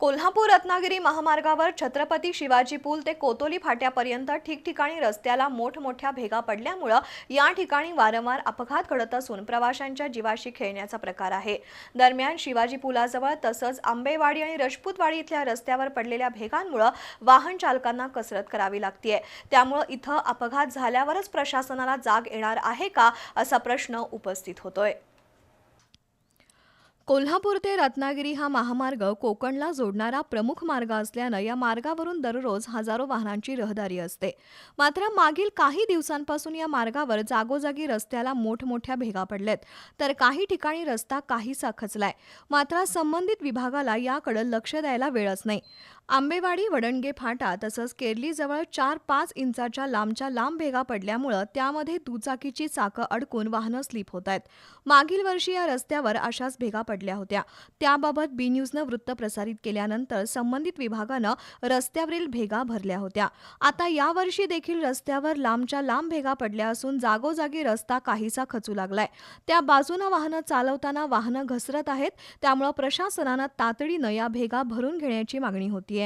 कोल्हापूर रत्नागिरी महामार्गावर छत्रपती शिवाजी पूल ते कोतोली फाट्यापर्यंत ठिकठिकाणी रस्त्याला मोठमोठ्या भेगा पडल्यामुळं या ठिकाणी वारंवार अपघात घडत असून प्रवाशांच्या जीवाशी खेळण्याचा प्रकार आहे. दरम्यान शिवाजी पुलाजवळ तसंच आंबेवाडी आणि रजपूतवाडी इथल्या रस्त्यावर पडलेल्या भेगांमुळं वाहन चालकांना कसरत करावी लागतीये. त्यामुळं इथं अपघात झाल्यावरच प्रशासनाला जाग येणार आहे का असा प्रश्न उपस्थित होतोय. कोल्हापूर ते रत्नागिरी हा महामार्ग कोकणला जोडणारा प्रमुख मार्ग असल्यानं या मार्गावरून दररोज हजारो वाहनांची रहदारी असते. मात्र मागील काही दिवसांपासून या मार्गावर जागोजागी रस्त्याला मोठमोठ्या भेगा पडल्यात. तर काही ठिकाणी रस्ता काहीसा खचलाय. मात्र संबंधित विभागाला याकडे लक्ष द्यायला वेळच नाही. आंबेवाडी वडणगे फाटा तसंच केरलीजवळ चार पाच इंचाच्या लांबच्या लांब भेगा पडल्यामुळं त्यामध्ये दुचाकीची चाकं अडकून वाहनं स्लिप होत आहेत. मागील वर्षी या रस्त्यावर अशाच भेगा पडल्या होत्या. त्याबाबत बी न्यूजनं वृत्त प्रसारित केल्यानंतर संबंधित विभागानं रस्त्यावरील भेगा भरल्या होत्या. आता यावर्षी देखील रस्त्यावर लांबच्या लांब भेगा पडल्या असून जागोजागी रस्ता काहीसा खचू लागलाय. त्या बाजूनं वाहनं चालवताना वाहनं घसरत आहेत. त्यामुळं प्रशासनानं तातडीनं या भेगा भरून घेण्याची मागणी होती